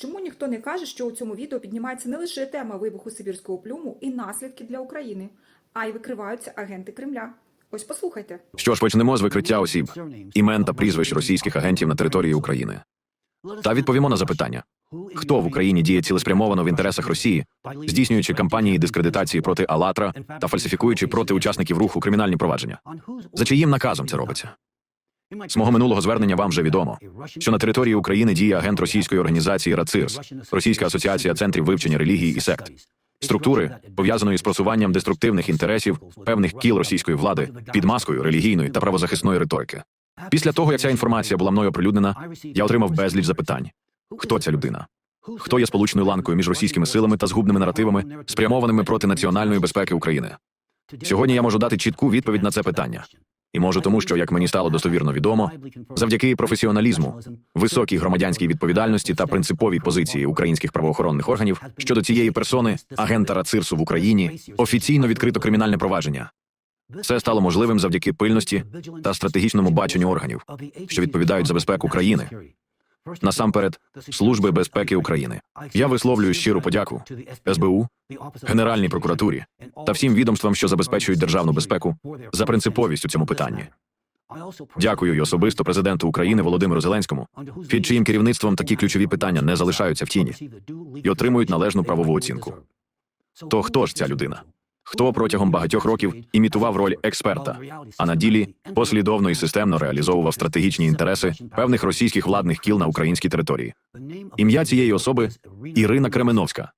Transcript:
Чому ніхто не каже, що у цьому відео піднімається не лише тема вибуху сибірського плюму і наслідки для України, а й викриваються агенти Кремля? Ось послухайте. Що ж, почнемо з викриття осіб, імен та прізвищ російських агентів на території України. Та відповімо на запитання: хто в Україні діє цілеспрямовано в інтересах Росії, здійснюючи кампанії дискредитації проти Алатра та фальсифікуючи проти учасників руху кримінальні провадження? За чиїм наказом це робиться? З мого минулого звернення вам вже відомо, що на території України діє агент російської організації РАЦИРС, Російська асоціація центрів вивчення релігії і сект, структури, пов'язаної з просуванням деструктивних інтересів певних кіл російської влади під маскою релігійної та правозахисної риторики. Після того, як ця інформація була мною оприлюднена, я отримав безліч запитань: хто ця людина? Хто є сполучною ланкою між російськими силами та згубними наративами, спрямованими проти національної безпеки України? Сьогодні я можу дати чітку відповідь на це питання. І може тому, що, як мені стало достовірно відомо, завдяки професіоналізму, високій громадянській відповідальності та принциповій позиції українських правоохоронних органів щодо цієї персони, агента Рацирсу в Україні, офіційно відкрито кримінальне провадження. Це стало можливим завдяки пильності та стратегічному баченню органів, що відповідають за безпеку країни. Насамперед, Служби безпеки України. Я висловлюю щиру подяку СБУ, Генеральній прокуратурі та всім відомствам, що забезпечують державну безпеку, за принциповість у цьому питанні. Дякую й особисто президенту України Володимиру Зеленському, під чиїм керівництвом такі ключові питання не залишаються в тіні і отримують належну правову оцінку. То хто ж ця людина? Хто протягом багатьох років імітував роль експерта, а на ділі послідовно і системно реалізовував стратегічні інтереси певних російських владних кіл на українській території? Ім'я цієї особи Ірина Кременовська,